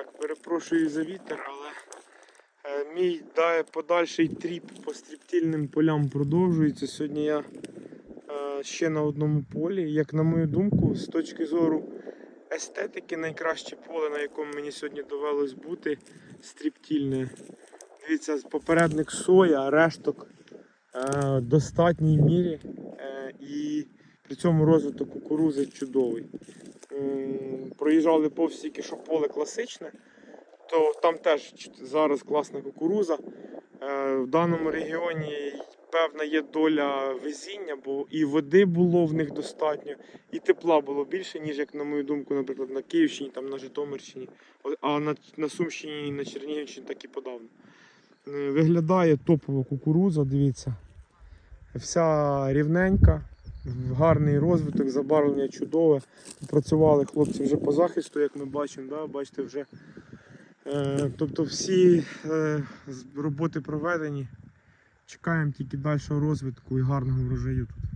Так, перепрошую за вітер, але е, мій да, подальший тріп по стріптильним полям продовжується. Сьогодні я е, ще на одному полі. Як на мою думку, з точки зору естетики, найкраще поле, на якому мені сьогодні довелось бути, стріптільне. Дивіться, попередник соя, решток е, в достатній мірі. І при цьому розвиток кукурузи чудовий. Проїжджали повз тільки що поле класичне, то там теж зараз класна кукуруза. Е, В даному регіоні певна є доля везіння, бо і води було в них достатньо, і тепла було більше, ніж, як на мою думку, наприклад, на Київщині, там, на Житомирщині, а на, на Сумщині і на Чернігівщині так і подавно. Е, Виглядає топова кукуруза, дивіться. Вся рівненька, гарний розвиток, забарвлення чудове. Працювали хлопці вже по захисту, як ми бачимо, да? бачите, вже. Е, тобто всі е, роботи проведені. Чекаємо тільки дальшого розвитку і гарного врожаю тут.